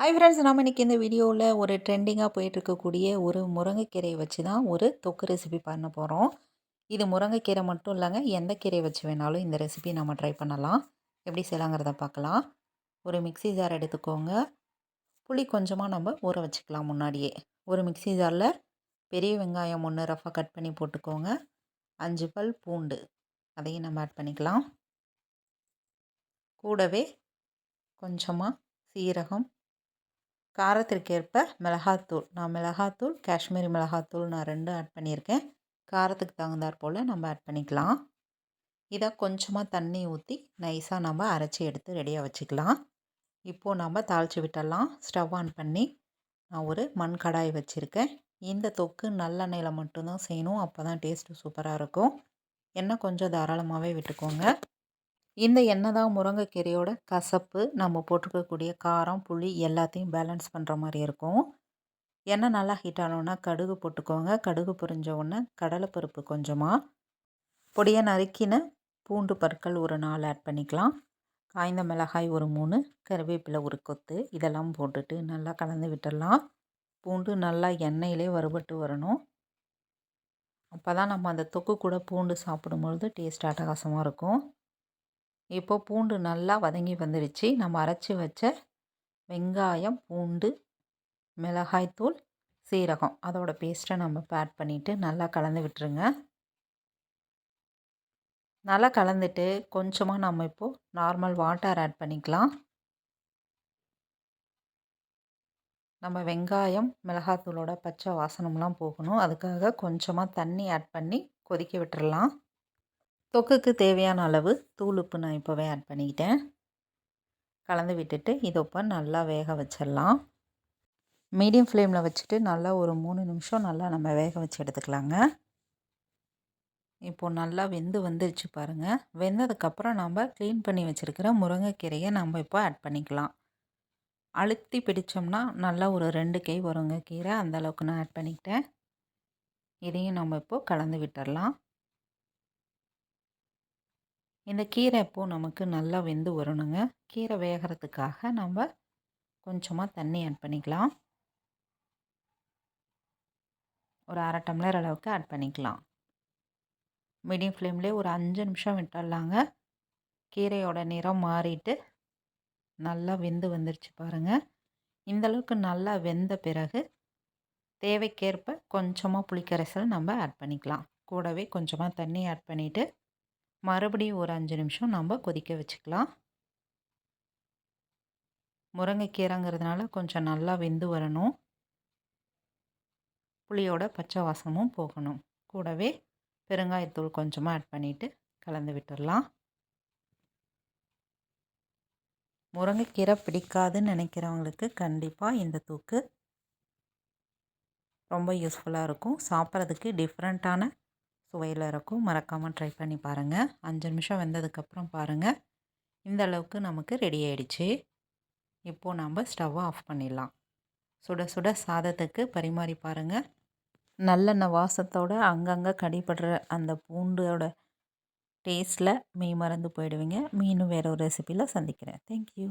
Hi friends நம்ம இன்றைக்கி இந்த வீடியோவில் ஒரு ட்ரெண்டிங்காக போயிட்டுருக்கக்கூடிய ஒரு முருங்கைக்கீரையை வச்சு தான் ஒரு தொக்கு ரெசிபி பண்ண போகிறோம் இது முருங்கைக்கீரை மட்டும் இல்லைங்க எந்த கீரையை வச்சு வேணாலும் இந்த ரெசிபி நம்ம ட்ரை பண்ணலாம். எப்படி செய்யலாங்கிறத பார்க்கலாம். ஒரு மிக்சி ஜார் எடுத்துக்கோங்க. புளி கொஞ்சமாக நம்ம ஊற வச்சுக்கலாம் முன்னாடியே. ஒரு மிக்சி ஜாரில் பெரிய வெங்காயம் ஒன்று ரஃபாக கட் பண்ணி போட்டுக்கோங்க. அஞ்சு பல் பூண்டு அதையும் நம்ம ஆட் பண்ணிக்கலாம். கூடவே கொஞ்சமாக சீரகம் காரத்திற்கேற்ப மிளகாத்தூள். நான் மிளகாத்தூள் காஷ்மீரி மிளகாத்தூள் நான் ரெண்டும் ஆட் பண்ணியிருக்கேன். காரத்துக்கு தகுந்தாற் போல் நம்ம ஆட் பண்ணிக்கலாம். இதை கொஞ்சமாக தண்ணி ஊற்றி நைஸாக நம்ம அரைச்சி எடுத்து ரெடியாக வச்சுக்கலாம். இப்போது நம்ம தாளித்து விட்டுடலாம். ஸ்டவ் ஆன் பண்ணி நான் ஒரு மண் கடாய் வச்சுருக்கேன். இந்த தொக்கு நல்லெண்ணெயில் மட்டும்தான் செய்யணும். அப்போ தான் டேஸ்ட்டு சூப்பராக இருக்கும். எண்ணெய் கொஞ்சம் தாராளமாகவே விட்டுக்கோங்க. இந்த எண்ணெய் தான் முருங்கைக்கீரையோட கசப்பு நம்ம போட்டுக்கக்கூடிய காரம் புளி எல்லாத்தையும் பேலன்ஸ் பண்ணுற மாதிரி இருக்கும். எண்ணெய் நல்லா ஹீட் ஆனோன்னா கடுகு போட்டுக்கோங்க. கடுகு பொரிஞ்ச உடனே கடலைப்பருப்பு கொஞ்சமாக பொடியை நறுக்கின பூண்டு பற்கள் ஒரு நாலு ஆட் பண்ணிக்கலாம். காய்ந்த மிளகாய் ஒரு மூணு கருவேப்பிலை ஒரு கொத்து. இதெல்லாம் போட்டுட்டு நல்லா கலந்து விட்டுடலாம். பூண்டு நல்லா எண்ணெயிலே வறுபட்டு வரணும். அப்போ தான் நம்ம அந்த தொக்கு கூட பூண்டு சாப்பிடும்பொழுது டேஸ்ட் அட்டகாசமாக இருக்கும். இப்போது பூண்டு நல்லா வதங்கி வந்துடுச்சு நம்ம அரைச்சி வச்ச வெங்காயம் பூண்டு மிளகாய்த்தூள் சீரகம். அதோட பேஸ்ட்டை நம்ம இப்போ ஆட் பண்ணிவிட்டு நல்லா கலந்து விட்டுருங்க. நல்லா கலந்துட்டு கொஞ்சமாக நம்ம இப்போது நார்மல் வாட்டர் ஆட் பண்ணிக்கலாம். நம்ம வெங்காயம் மிளகாத்தூளோட பச்சை வாசனம்லாம் போகணும். அதுக்காக கொஞ்சமாக தண்ணி ஆட் பண்ணி கொதிக்க விட்டுறலாம். தொக்குக்கு தேவையான அளவு தூள் உப்பு நான் இப்போவே ஆட் பண்ணிக்கிட்டேன். கலந்து விட்டுட்டு இதை இப்போ நல்லா வேக வச்சிடலாம். மீடியம் ஃப்ளேமில் வச்சுட்டு நல்லா ஒரு மூணு நிமிஷம் நல்லா நம்ம வேக வச்சு எடுத்துக்கலாங்க. இப்போது நல்லா வெந்து வந்துருச்சு பாருங்கள் வெந்ததுக்கப்புறம் நம்ம க்ளீன் பண்ணி வச்சுருக்கிற முருங்கைக்கீரையை நம்ம இப்போ ஆட் பண்ணிக்கலாம். அழுத்தி பிடிச்சோம்னா நல்லா ஒரு ரெண்டு கை முருங்கைக்கீரை அந்தளவுக்கு நான் ஆட் பண்ணிக்கிட்டேன். இதையும் நம்ம இப்போது கலந்து விட்டுடலாம். இந்த கீரை இப்போது நமக்கு நல்லா வெந்து வரணுங்க. கீரை வேகிறதுக்காக நம்ம கொஞ்சமாக தண்ணி ஆட் பண்ணிக்கலாம். ஒரு அரை டம்ளர் அளவுக்கு ஆட் பண்ணிக்கலாம். மீடியம் ஃப்ளேம்லேயே ஒரு அஞ்சு நிமிஷம் விட்டுடலாங்க கீரையோட நிறம் மாறிட்டு நல்லா வெந்து வந்துருச்சு பாருங்கள் இந்தளவுக்கு நல்லா வெந்த பிறகு தேவைக்கேற்ப கொஞ்சமாக புளிக்கரைசல் நம்ம ஆட் பண்ணிக்கலாம். கூடவே கொஞ்சமாக தண்ணி ஆட் பண்ணிவிட்டு மறுபடியும் ஒரு அஞ்சு நிமிஷம் நம்ம கொதிக்க வச்சுக்கலாம். முருங்கைக்கீரைங்கிறதுனால கொஞ்சம் நல்லா வெந்து வரணும். புளியோட பச்சை வாசமும் போகணும். கூடவே பெருங்காயத்தூள் கொஞ்சமாக ஆட் பண்ணிவிட்டு கலந்து விட்டுடலாம் முருங்கைக்கீரை பிடிக்காதுன்னு நினைக்கிறவங்களுக்கு கண்டிப்பாக இந்த தூக்கு ரொம்ப யூஸ்ஃபுல்லாக இருக்கும். சாப்பிட்றதுக்கு டிஃப்ரெண்ட்டான சுவையில் இருக்கும். மறக்காமல் ட்ரை பண்ணி பாருங்கள் அஞ்சு நிமிஷம் வெந்ததுக்கப்புறம் பாருங்கள் இந்த அளவுக்கு நமக்கு ரெடி ஆகிடுச்சு இப்போது நம்ம ஸ்டவ்வை ஆஃப் பண்ணிடலாம். சுட சுட சாதத்துக்கு பரிமாறி பாருங்கள் நல்லெண்ணெய் வாசத்தோடு அங்கங்கே கடிப்படுற அந்த பூண்டோட டேஸ்ட்டில் மெய் மறந்து போயிடுவீங்க. மீனும் வேறு ஒரு ரெசிப்பியில் சந்திக்கிறேன். தேங்க்யூ